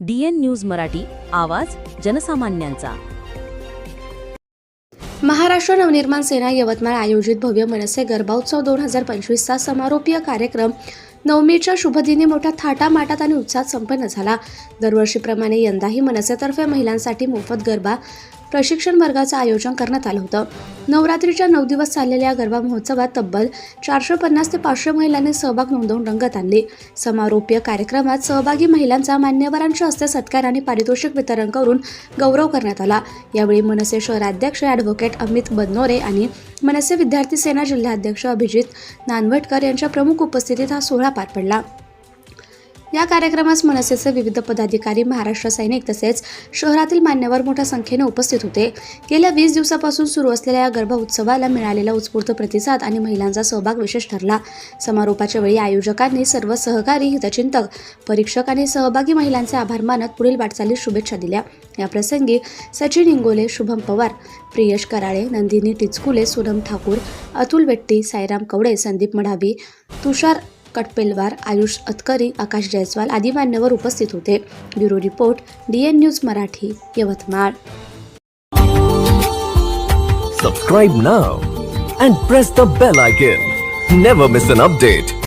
DN news Marathi आवाज जनसामान्यांचा. महाराष्ट्र नवनिर्माण सेना यवतमाळ आयोजित भव्य मनसे गर्भोत्सव दोन हजार पंचवीसचा समारोपीय कार्यक्रम नवमीच्या शुभदिनी मोठ्या थाटामाटात आणि उत्साहात संपन्न झाला. दरवर्षीप्रमाणे यंदाही मनसेतर्फे महिलांसाठी मोफत गरबा प्रशिक्षण वर्गाचं आयोजन करण्यात आलं होतं. नवरात्रीच्या नऊ दिवस चाललेल्या या गरबा महोत्सवात तब्बल चारशे पन्नास ते पाचशे महिलांनी सहभाग नोंदवून रंगत आणली. समारोपीय कार्यक्रमात सहभागी महिलांचा मान्यवरांच्या हस्ते सत्कार आणि पारितोषिक वितरण करून गौरव करण्यात आला. यावेळी मनसे शहराध्यक्ष ॲडव्होकेट अमित बदनोरे आणि मनसे विद्यार्थी सेना जिल्हाध्यक्ष अभिजित नानवटकर यांच्या प्रमुख उपस्थितीत हा सोहळा पार पडला. या कार्यक्रमास मनसेचे विविध पदाधिकारी महाराष्ट्र सैनिक तसेच शहरातील मान्यवर मोठ्या संख्येने उपस्थित होते. गेल्या वीस दिवसापासून सुरू असलेल्या या गर्भ उत्सवाला मिळालेला उत्स्फूर्त प्रतिसाद आणि महिलांचा सहभाग विशेष ठरला. समारोपाच्या वेळी आयोजकांनी सर्व सहकारी हितचिंतक परीक्षक आणि सहभागी महिलांचे आभार मानत पुढील वाटचालीस शुभेच्छा दिल्या. या प्रसंगी सचिन इंगोले शुभम पवार प्रियश कराळे नंदिनी टिचकुले सोनम ठाकूर अतुल वेट्टी साईराम कवडे संदीप मढावी तुषार कटपेलवार आयुष अतकरी आकाश जयस्वाल आदी मान्यवर उपस्थित होते. Bureau report DN news Marathi Yavatmal. Subscribe now and press the bell icon never miss an update